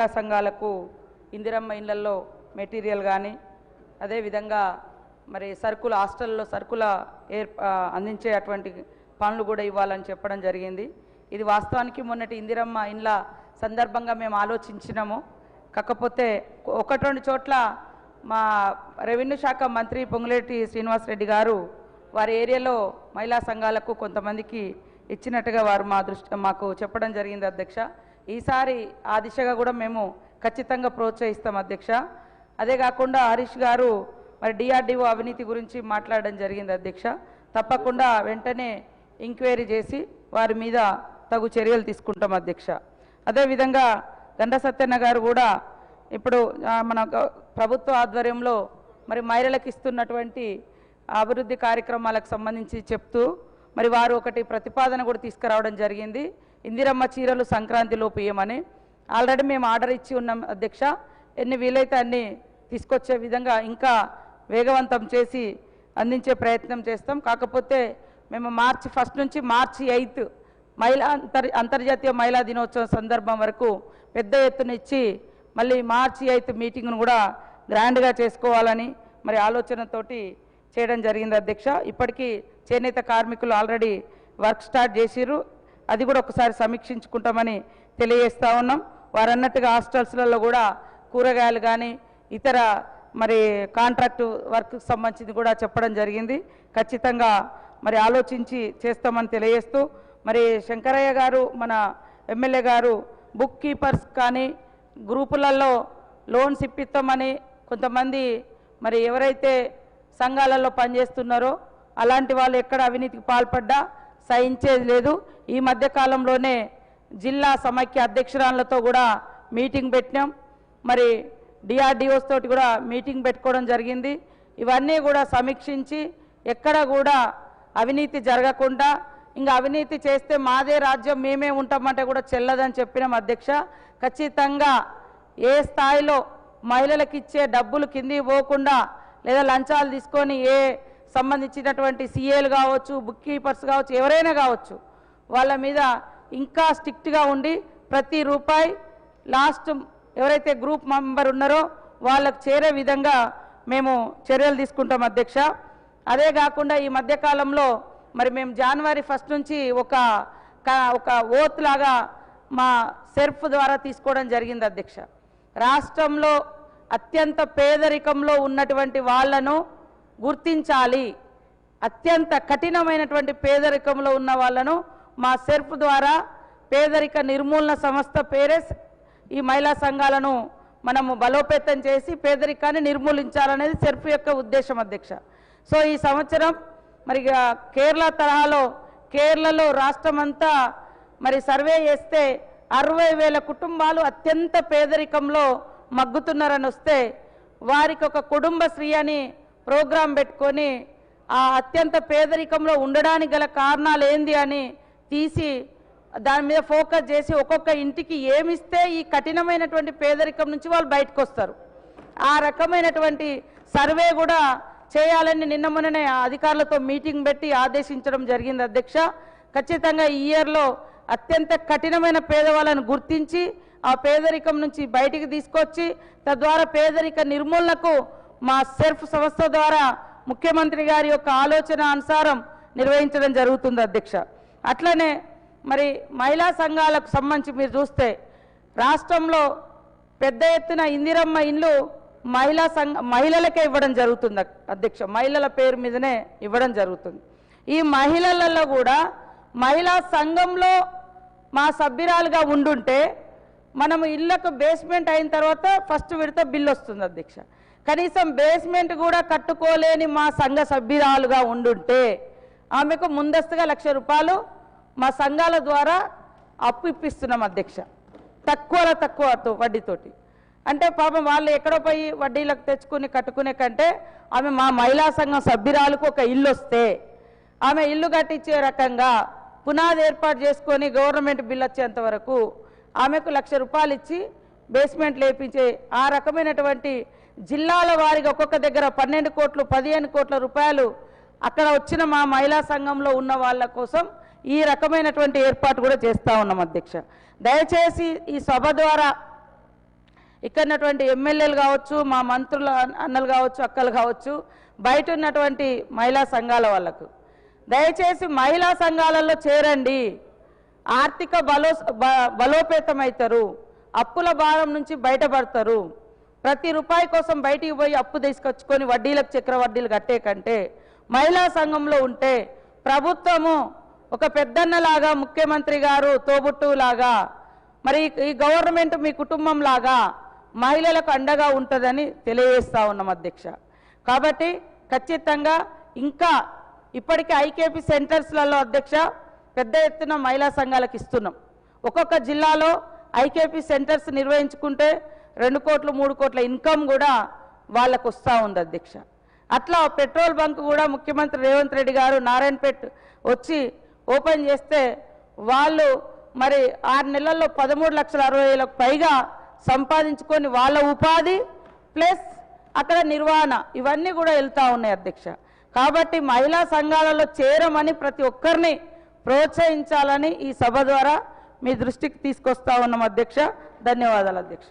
మహిళా సంఘాలకు ఇందిరమ్మ ఇళ్ళలో మెటీరియల్ కానీ అదేవిధంగా మరి సరుకుల హాస్టల్లో సరుకుల ఏర్ అందించేటువంటి అందించే అటువంటి పనులు కూడా ఇవ్వాలని చెప్పడం జరిగింది. ఇది వాస్తవానికి మొన్నటి ఇందిరమ్మ ఇండ్ల సందర్భంగా మేము ఆలోచించినాము. కాకపోతే ఒకటి రెండు చోట్ల మా రెవెన్యూ శాఖ మంత్రి పొంగులేటి శ్రీనివాసరెడ్డి గారు వారి ఏరియాలో మహిళా సంఘాలకు కొంతమందికి ఇచ్చినట్టుగా వారు మా దృష్టి మాకు చెప్పడం జరిగింది అధ్యక్ష. ఈసారి ఆ దిశగా కూడా మేము ఖచ్చితంగా ప్రోత్సహిస్తాం అధ్యక్ష. అదే కాకుండా హరీష్ గారు మరి డిఆర్డిఓ అవినీతి గురించి మాట్లాడడం జరిగింది అధ్యక్ష. తప్పకుండా వెంటనే ఎంక్వైరీ చేసి వారి మీద తగు చర్యలు తీసుకుంటాం అధ్యక్ష. అదేవిధంగా గండ సత్యన్న గారు కూడా ఇప్పుడు మన ప్రభుత్వ ఆధ్వర్యంలో మరి మహిళలకు ఇస్తున్నటువంటి అభివృద్ధి కార్యక్రమాలకు సంబంధించి చెప్తూ మరి వారు ఒకటి ప్రతిపాదన కూడా తీసుకురావడం జరిగింది. ఇందిరమ్మ చీరలు సంక్రాంతిలోపు ఇయ్యమని ఆల్రెడీ మేము ఆర్డర్ ఇచ్చి ఉన్నాం అధ్యక్ష. ఎన్ని వీలైతే అన్ని తీసుకొచ్చే విధంగా ఇంకా వేగవంతం చేసి అందించే ప్రయత్నం చేస్తాం. కాకపోతే మేము మార్చి ఫస్ట్ నుంచి మార్చి ఎయిత్ మహిళా అంతర్ అంతర్జాతీయ మహిళా దినోత్సవం సందర్భం వరకు పెద్ద ఎత్తున ఇచ్చి మళ్ళీ మార్చి ఎయిత్ మీటింగ్ను కూడా గ్రాండ్గా చేసుకోవాలని మరి ఆలోచనతోటి చేయడం జరిగింది అధ్యక్ష. ఇప్పటికీ చేనేత కార్మికులు ఆల్రెడీ వర్క్ స్టార్ట్ చేసిర్రు. అది కూడా ఒకసారి సమీక్షించుకుంటామని తెలియజేస్తూ ఉన్నాం. వారు అన్నట్టుగా హాస్టల్స్లలో కూడా కూరగాయలు కానీ ఇతర మరి కాంట్రాక్టు వర్క్ సంబంధించింది కూడా చెప్పడం జరిగింది. ఖచ్చితంగా మరి ఆలోచించి చేస్తామని తెలియజేస్తూ మరి శంకరయ్య గారు మన ఎమ్మెల్యే గారు బుక్ కీపర్స్ కానీ గ్రూపులలో లోన్స్ ఇప్పిస్తామని కొంతమంది మరి ఎవరైతే సంఘాలలో పనిచేస్తున్నారో అలాంటి వాళ్ళు ఎక్కడ అవినీతికి పాల్పడ్డా సహించేది లేదు. ఈ మధ్య కాలంలోనే జిల్లా సమైక్య అధ్యక్షురాలతో కూడా మీటింగ్ పెట్టినాం. మరి డిఆర్డిఓస్ తోటి కూడా మీటింగ్ పెట్టుకోవడం జరిగింది. ఇవన్నీ కూడా సమీక్షించి ఎక్కడ కూడా అవినీతి జరగకుండా ఇంకా అవినీతి చేస్తే మాదే రాజ్యం మేమే ఉంటామంటే కూడా చెల్లదని చెప్పినాం అధ్యక్ష. ఖచ్చితంగా ఏ స్థాయిలో మహిళలకు ఇచ్చే డబ్బులు కిందికి పోకుండా లేదా లంచాలు తీసుకొని ఏ సంబంధించినటువంటి సీఏలు కావచ్చు బుక్ కీపర్స్ కావచ్చు ఎవరైనా కావచ్చు వాళ్ళ మీద ఇంకా స్ట్రిక్ట్గా ఉండి ప్రతి రూపాయి లాస్ట్ ఎవరైతే గ్రూప్ మెంబర్ ఉన్నారో వాళ్ళకు చేరే విధంగా మేము చర్యలు తీసుకుంటాం అధ్యక్ష. అదే కాకుండా ఈ మధ్యకాలంలో మరి మేము జనవరి ఫస్ట్ నుంచి ఒక ఒక ఓత్ లాగా మా సెర్ఫ్ ద్వారా తీసుకోవడం జరిగింది అధ్యక్ష. రాష్ట్రంలో అత్యంత పేదరికంలో ఉన్నటువంటి వాళ్ళను గుర్తించాలి. అత్యంత కఠినమైనటువంటి పేదరికంలో ఉన్న వాళ్ళను మా సెర్ఫ్ ద్వారా పేదరిక నిర్మూలన సంస్థ పేరే ఈ మహిళా సంఘాలను మనము బలోపేతం చేసి పేదరికాన్ని నిర్మూలించాలనేది సెర్ఫ్ యొక్క ఉద్దేశం అధ్యక్ష. సో ఈ సంవత్సరం మరి కేరళ తరహాలో కేరళలో రాష్ట్రమంతా మరి సర్వే చేస్తే అరవై వేల కుటుంబాలు అత్యంత పేదరికంలో మగ్గుతున్నారని వస్తే వారికి ఒక కుటుంబశ్రీ అని ప్రోగ్రాం పెట్టుకొని ఆ అత్యంత పేదరికంలో ఉండడానికి గల కారణాలు ఏంది అని తీసి దాని మీద ఫోకస్ చేసి ఒక్కొక్క ఇంటికి ఏమిస్తే ఈ కఠినమైనటువంటి పేదరికం నుంచి వాళ్ళు బయటకు వస్తారు ఆ రకమైనటువంటి సర్వే కూడా చేయాలని నిన్న మొన్ననే అధికారులతో మీటింగ్ పెట్టి ఆదేశించడం జరిగింది అధ్యక్ష. ఖచ్చితంగా ఈ ఇయర్లో అత్యంత కఠినమైన పేదవాళ్ళను గుర్తించి ఆ పేదరికం నుంచి బయటికి తీసుకొచ్చి తద్వారా పేదరిక నిర్మూలనకు మా సెర్ఫ్ సంస్థ ద్వారా ముఖ్యమంత్రి గారి యొక్క ఆలోచన అనుసారం నిర్వహించడం జరుగుతుంది అధ్యక్ష. అట్లనే మరి మహిళా సంఘాలకు సంబంధించి మీరు చూస్తే రాష్ట్రంలో పెద్ద ఎత్తున ఇందిరమ్మ ఇండ్లు మహిళా సంఘ మహిళలకే ఇవ్వడం జరుగుతుంది అధ్యక్ష. మహిళల పేరు మీదనే ఇవ్వడం జరుగుతుంది. ఈ మహిళలలో కూడా మహిళా సంఘంలో మా సభ్యురాలుగా ఉండుంటే మనము ఇళ్ళకు బేస్మెంట్ అయిన తర్వాత ఫస్ట్ విడత బిల్లు వస్తుంది అధ్యక్ష. కనీసం బేస్మెంట్ కూడా కట్టుకోలేని మా సంఘ సభ్యురాలుగా ఉండుంటే ఆమెకు ముందస్తుగా లక్ష రూపాయలు మా సంఘాల ద్వారా అప్పు ఇప్పిస్తున్నాం అధ్యక్ష. తక్కువలో తక్కువ వడ్డీతోటి. అంటే పాపం వాళ్ళు ఎక్కడో పోయి వడ్డీలకు తెచ్చుకుని కట్టుకునే కంటే ఆమె మా మహిళా సంఘం సభ్యురాలకు ఒక ఇల్లు వస్తే ఆమె ఇల్లు కట్టించే రకంగా పునాది ఏర్పాటు చేసుకొని గవర్నమెంట్ బిల్ వచ్చేంత వరకు ఆమెకు లక్ష రూపాయలు ఇచ్చి బేస్మెంట్ లేపించే ఆ రకమైనటువంటి జిల్లాల వారికి ఒక్కొక్క దగ్గర పన్నెండు కోట్లు పదిహేను కోట్ల రూపాయలు అక్కడ వచ్చిన మా మహిళా సంఘంలో ఉన్న వాళ్ళ కోసం ఈ రకమైనటువంటి ఏర్పాటు కూడా చేస్తూ ఉన్నాం అధ్యక్ష. దయచేసి ఈ సభ ద్వారా ఇక్కడ ఎమ్మెల్యేలు కావచ్చు మా మంత్రుల అన్నలు కావచ్చు అక్కలు కావచ్చు బయట ఉన్నటువంటి మహిళా సంఘాల వాళ్ళకు. దయచేసి మహిళా సంఘాలలో చేరండి. ఆర్థిక బలో బ- బలోపేతమవుతారు అప్పుల భారం నుంచి బయటపడతారు. ప్రతి రూపాయి కోసం బయటికి పోయి అప్పు తీసుకొచ్చుకొని వడ్డీలకు చక్ర వడ్డీలు కట్టే కంటే మహిళా సంఘంలో ఉంటే ప్రభుత్వము ఒక పెద్దన్నలాగా ముఖ్యమంత్రి గారు తోబుట్టులాగా మరి ఈ- గవర్నమెంట్ మీ కుటుంబం లాగా మహిళలకు అండగా ఉంటుందని తెలియజేస్తా ఉన్నాం అధ్యక్ష. కాబట్టి ఖచ్చితంగా ఇంకా ఇప్పటికే ఐకేపీ సెంటర్స్లలో అధ్యక్ష పెద్ద ఎత్తున మహిళా సంఘాలకు ఇస్తున్నాం. ఒక్కొక్క జిల్లాలో ఐకేపీ సెంటర్స్ నిర్వహించుకుంటే రెండు కోట్లు మూడు కోట్ల ఇన్కమ్ కూడా వాళ్ళకు వస్తూ ఉంది అధ్యక్ష. అట్లా పెట్రోల్ బంక్ కూడా ముఖ్యమంత్రి రేవంత్ రెడ్డి గారు నారాయణపేట్ వచ్చి ఓపెన్ చేస్తే వాళ్ళు మరి ఆరు నెలల్లో పదమూడు లక్షల అరవై వేలకు పైగా సంపాదించుకొని వాళ్ళ ఉపాధి ప్లస్ అక్కడ నిర్వహణ ఇవన్నీ కూడా వెళ్తూ ఉన్నాయి అధ్యక్ష. కాబట్టి మహిళా సంఘాలలో చేరమని ప్రతి ఒక్కరిని ప్రోత్సహించాలని ఈ సభ ద్వారా మీ దృష్టికి తీసుకొస్తా ఉన్నాం అధ్యక్ష. ధన్యవాదాలు అధ్యక్ష.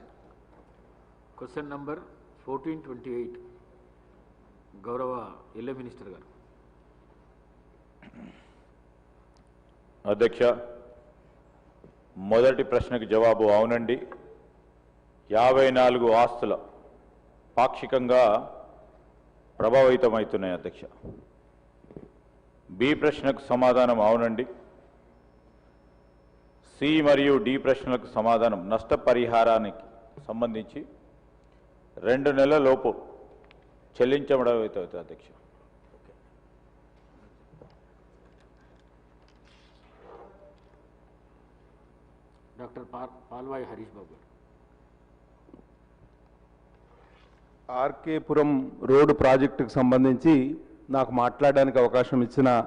Question number fourteen twenty eight. గౌరవ ఎల్ఏ మినిస్టర్ గారు. అధ్యక్ష మొదటి ప్రశ్నకు జవాబు అవునండి. యాభై నాలుగు ఆస్తుల పాక్షికంగా ప్రభావితమవుతున్నాయి అధ్యక్ష. బి ప్రశ్నకు సమాధానం అవునండి. సి మరియు డి ప్రశ్నలకు సమాధానం నష్టపరిహారానికి సంబంధించి రెండు నెలల లోపు చెల్లించబడం అవుతుంది అధ్యక్ష. డాక్టర్ పా- పాల్వాయి హరీష్ బాబు గారు. ఆర్కేపురం రోడ్డు ప్రాజెక్టుకు సంబంధించి నాకు మాట్లాడడానికి అవకాశం ఇచ్చిన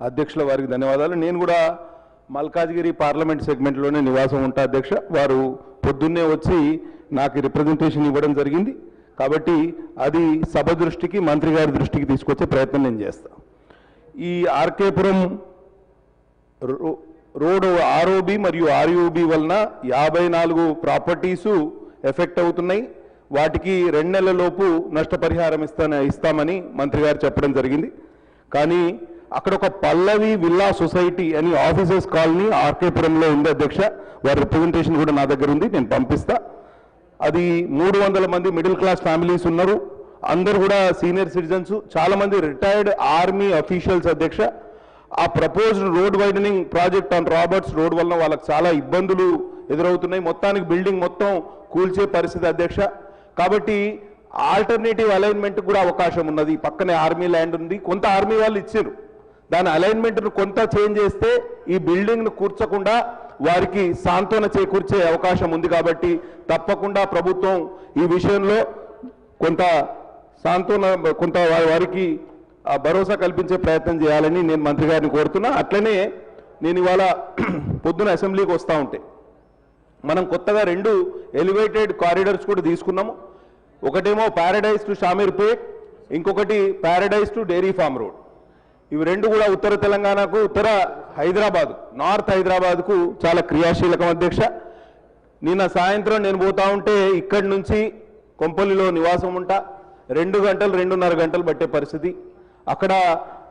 అధ్యక్షుల వారికి ధన్యవాదాలు. నేను కూడా మల్కాజ్గిరి పార్లమెంట్ సెగ్మెంట్లోనే నివాసం ఉంటా అధ్యక్ష. వారు పొద్దున్నే వచ్చి నాకు రిప్రజెంటేషన్ ఇవ్వడం జరిగింది. కాబట్టి అది సభ దృష్టికి మంత్రి గారి దృష్టికి తీసుకొచ్చే ప్రయత్నం నేను చేస్తా. ఈ ఆర్కేపురం రో- రోడ్డు ఆర్ఓబి మరియు ఆర్యూబి వలన యాభై నాలుగు ప్రాపర్టీసు ఎఫెక్ట్ అవుతున్నాయి. వాటికి రెండు నెలల లోపు నష్టపరిహారం ఇస్తాన ఇస్తామని మంత్రి గారు చెప్పడం జరిగింది. కానీ అక్కడ ఒక పల్లవి విల్లా సొసైటీ అని ఆఫీసర్స్ కాలనీ ఆర్కేపురంలో ఉంది అధ్యక్ష. వారి రిప్రజెంటేషన్ కూడా నా దగ్గర ఉంది నేను పంపిస్తా. అది మూడు వందల మంది మిడిల్ క్లాస్ ఫ్యామిలీస్ ఉన్నారు. అందరు కూడా సీనియర్ సిటిజన్స్ చాలా మంది రిటైర్డ్ ఆర్మీ అఫీషియల్స్ అధ్యక్ష. ఆ proposed road widening project on Roberts road వలన వాళ్ళకి చాలా ఇబ్బందులు ఎదురవుతున్నాయి. మొత్తానికి బిల్డింగ్ మొత్తం కూల్చే పరిస్థితి అధ్యక్ష. కాబట్టి ఆల్టర్నేటివ్ అలైన్మెంట్ కూడా అవకాశం ఉన్నది. పక్కనే ఆర్మీ ల్యాండ్ ఉంది. కొంత ఆర్మీ వాళ్ళు ఇచ్చారు. దాని అలైన్మెంట్ను కొంత చేంజ్ చేస్తే ఈ బిల్డింగ్ను కూర్చకుండా వారికి సాంత్వన చేకూర్చే అవకాశం ఉంది కాబట్టి తప్పకుండా ప్రభుత్వం ఈ విషయంలో కొంత సాంత్వన కొంత వారి- వారికి ఆ భరోసా కల్పించే ప్రయత్నం చేయాలని నేను మంత్రి గారిని కోరుతున్నా. అట్లనే నేను ఇవాళ పొద్దున అసెంబ్లీకి వస్తూ ఉంటే మనం కొత్తగా రెండు ఎలివేటెడ్ కారిడర్స్ కూడా తీసుకున్నాము. ఒకటేమో ప్యారడైజ్ టు షామీర్పేట్ ఇంకొకటి Paradise to dairy farm road ఇవి రెండు కూడా ఉత్తర తెలంగాణకు ఉత్తర హైదరాబాద్ నార్త్ హైదరాబాద్కు చాలా క్రియాశీలకం అధ్యక్ష. నిన్న సాయంత్రం నేను పోతా ఉంటే ఇక్కడి నుంచి కొంపల్లిలో నివాసం ఉంటా. రెండు గంటలు రెండున్నర గంటలు పట్టే పరిస్థితి. అక్కడ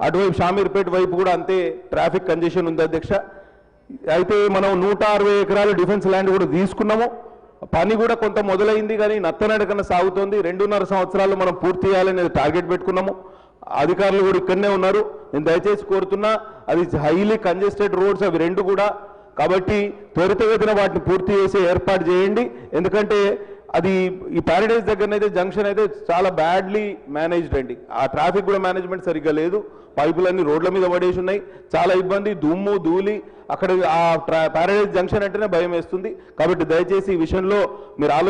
అటువైపు షామీర్పేట వైపు కూడా అంతే ట్రాఫిక్ కంజెషన్ ఉంది అధ్యక్ష. అయితే మనం నూట అరవై ఎకరాలు డిఫెన్స్ ల్యాండ్ కూడా తీసుకున్నాము. పని కూడా కొంత మొదలైంది కానీ నత్తనడకన సాగుతోంది. రెండున్నర సంవత్సరాలు మనం పూర్తి చేయాలని టార్గెట్ పెట్టుకున్నాము. అధికారులు కూడా ఇక్కడనే ఉన్నారు. నేను దయచేసి కోరుతున్నా అది హైలీ కంజెస్టెడ్ రోడ్స్ అవి రెండు కూడా. కాబట్టి త్వరితగతిన వాటిని పూర్తి చేసే ఏర్పాటు చేయండి. ఎందుకంటే అది ఈ ప్యారడైజ్ దగ్గరనైతే జంక్షన్ అయితే చాలా బ్యాడ్లీ మేనేజ్డ్ అండి. ఆ ట్రాఫిక్ కూడా మేనేజ్మెంట్ సరిగ్గా లేదు. పైపులన్నీ రోడ్ల మీద పడేసి ఉన్నాయి. చాలా ఇబ్బంది దుమ్ము ధూళి. అక్కడ ఆ ప్యారడైజ్ జంక్షన్ అంటేనే భయం వేస్తుంది. కాబట్టి దయచేసి ఈ విషయంలో మీరు ఆలోచన